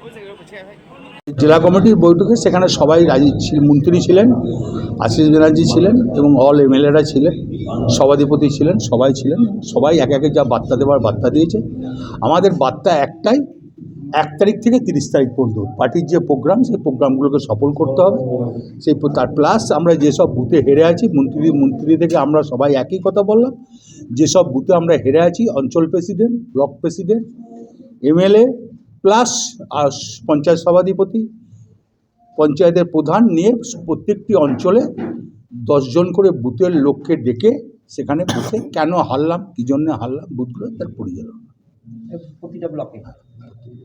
Ôi giời ơi, của trẻ vậy. জেলা কমিটির বৈঠকে সেখানে সবাই রাজি মন্ত্রী ছিলেন আশিস ব্যানার্জি ছিলেন এবং অল এমএলএরা ছিলেন, সভাধিপতি ছিলেন, সবাই ছিলেন। সবাই এক একে যা বার্তা দেওয়ার বার্তা দিয়েছে। আমাদের বার্তা একটাই, এক তারিখ থেকে তিরিশ তারিখ পর্যন্ত। পার্টির যে প্রোগ্রাম, সেই প্রোগ্রামগুলোকে সফল করতে হবে। সেই তার প্লাস আমরা যেসব বুথে হেরে আছি, মন্ত্রী মন্ত্রী থেকে আমরা সবাই একই কথা বললাম। যেসব বুথে আমরা হেরে আছি, অঞ্চল president block president MLA plus panchayat সভাধিপতি পঞ্চায়েতের প্রধান নিয়ে প্রত্যেকটি অঞ্চলে দশজন করে বুথের লোককে ডেকে সেখানে বসে কেন হারলাম কী জন্য হারলাম বুথগুলো তার পরিচালনা। প্রতিটা ব্লকে?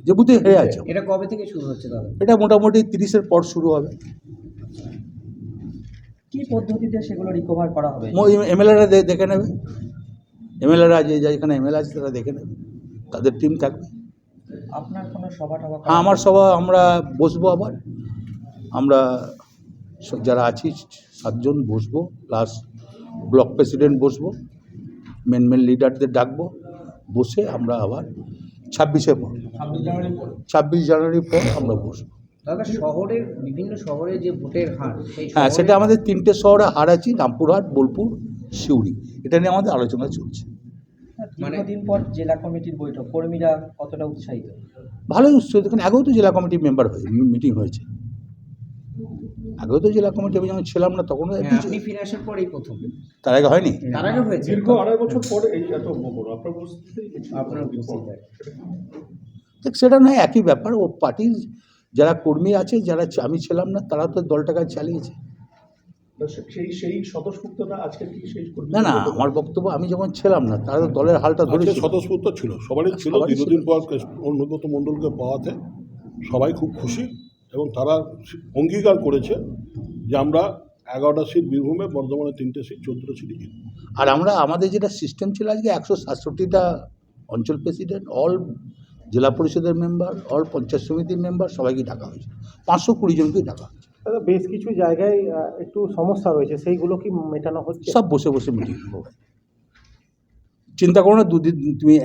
যে বুথে হেরে আছে। এটা কবে থেকে শুরু হচ্ছে এটা মোটামুটি তিরিশের পর শুরু হবে। কি পদ্ধতিতে সেগুলো রিকভার করা হবে? এমএলএরা দেখে নেবে। এমএলএরা যে যেখানে এমএলএ আছে তারা দেখে নেবে। তাদের টিম থাকবে। আপনার কোনো সভা টভা হ্যাঁ আমার সভা আমরা বসবো আবার। আমরা যারা আছি সাতজন বসবো প্লাস ব্লক প্রেসিডেন্ট বসবো মেন মেন লিডারদের ডাকবো বসে আমরা আবার ছাব্বিশে পর ছাব্বিশ জানুয়ারি পর? ছাব্বিশ জানুয়ারির পর আমরা বসবো। শহরের বিভিন্ন শহরে যে ভোটের হার হ্যাঁ সেটা আমাদের তিনটে শহরে হারাচ্ছি রামপুরহাট বোলপুর সিউড়ি। এটা নিয়ে আমাদের আলোচনা চলছে। মানে দিন পর জেলা কমিটির বৈঠক কর্মীরা কতটা উৎসাহিত? ভালোই উৎসাহ দেখুন আগেও তো জেলা কমিটির মেম্বার হয়ে মিটিং হয়েছে। আগেও তো জেলা কমিটি আমি যখন ছিলাম না তখন হ্যাঁ, আপনি ফিরে আসার পরেই প্রথম। তার আগে হয়নি? তার আগে হয়েছে। দীর্ঘ আড়াই বছর পরে এই এত বড় আপনার আপনার। দেখ সেটা নয় একই ব্যাপার ও পার্টির যারা কর্মী আছে যারা আমি ছিলাম না তারা তো দলটাকে চালিয়েছে। সেই সেই স্বতঃস্ফূর্ততা আজকে কি সেই না না আমার বক্তব্য আমি যখন ছিলাম না তারা তো দলের হালটা ধরেছিল। স্বতঃস্ফূর্ত ছিল সবারই ছিল সবারই ছিল। দীর্ঘদিন পর অনুগত মণ্ডলকে পাওয়াতে সবাই খুব খুশি। এবং তারা অঙ্গীকার করেছে যে আমরা এগারোটা সিট বীরভূমে বর্ধমানে তিনটে সিট চোদ্দটা সিটে জিতব। আর আমরা আমাদের যেটা সিস্টেম ছিল আজকে একশো সাতষট্টিটা অঞ্চল প্রেসিডেন্ট অল জেলা পরিষদের মেম্বার অল পঞ্চায়েত সমিতির মেম্বার সবাইকে ডাকা হয়েছে। পাঁচশো কুড়ি জনকেই ডাকা হয়েছে। দাদা বেশ কিছু জায়গায় একটু সমস্যা রয়েছে। সেইগুলো কি মেটানো হচ্ছে? সব বসে বসে মিটিং হবে চিন্তা করো না দুদিন তুমি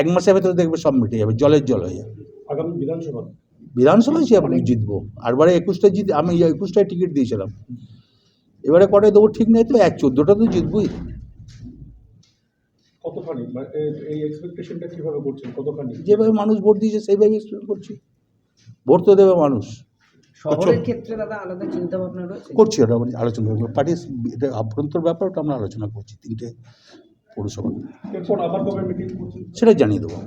এক মাসের ভেতরে দেখবে সব মিটে যাবে জলের জল হয়ে যাবে। আগামী বিধানসভা? বিধানসভায় সে আপনি জিতবো। আর এবারে একুশটা জিত আমি একুশটায় টিকিট দিয়েছিলাম। এবারে কটায় দেবো ঠিক নেই তো? এক চোদ্দোটা তো জিতবই। কতখানি? মানে এই এক্সপেকটেশনটা কীভাবে করছেন? কতখানি? যেভাবে মানুষ ভোট দিয়েছে সেইভাবে expect করছি। ভোট তো দেবে মানুষ। শহরের ক্ষেত্রে দাদা আলাদা চিন্তা ভাবনা রয়েছে? করছি ওটা আলোচনা করব। পার্টির এটা আভ্যন্তর ব্যাপার ওটা আমরা আলোচনা করছি তিনটে পৌরসভা। এরপর আবার কবে মিটিং করছেন? সেটা জানিয়ে দেবো।